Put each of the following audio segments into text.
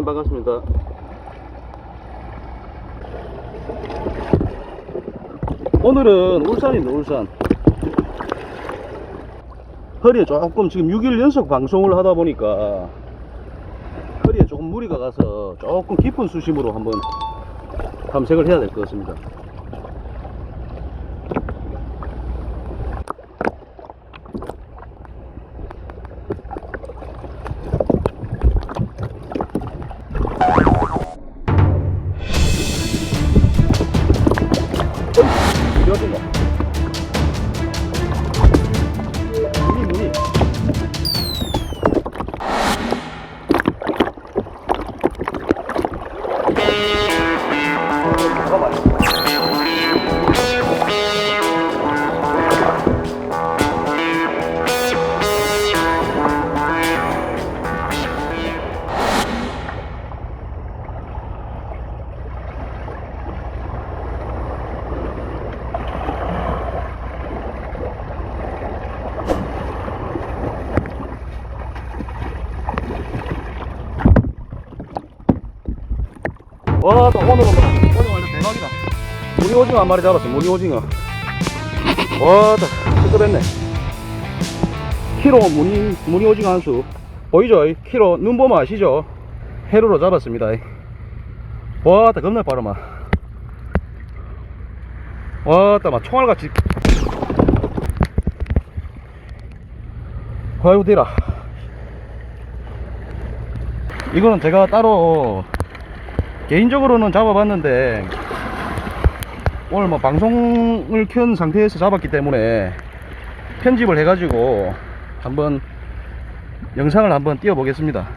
네, 반갑습니다. 오늘은 울산입니다, 울산. 허리에 조금 지금 6일 연속 방송을 하다 보니까 허리에 조금 무리가 가서 조금 깊은 수심으로 한번 탐색을 해야 될 것 같습니다. 어디 어딘가? 무늬 무늬. 잠깐만. 와, 또 오늘은 뭐, 오늘 완전 대박이다. 무늬 오징어 한 마리 잡았어, 무늬 오징어. 와, 다 시끄럽네. 키로 무늬, 무늬 오징어 한 수. 보이죠? 이 키로, 눈 보면 아시죠? 해로로 잡았습니다. 와, 다 겁나 빠르마. 와, 따마 총알같이. 되라. 이거는 제가 따로 개인적으로는 잡아봤는데 오늘 뭐 방송을 켠 상태에서 잡았기 때문에 편집을 해가지고 한번 영상을 한번 띄워 보겠습니다.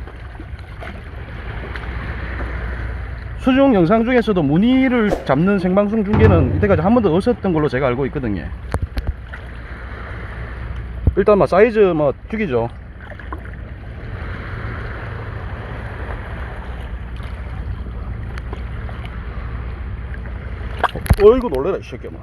수중 영상 중에서도 무늬를 잡는 생방송 중계는 이때까지 한 번도 없었던 걸로 제가 알고 있거든요. 일단 뭐 사이즈 뭐 죽이죠. 어이구 놀래라 이 새끼야 뭐.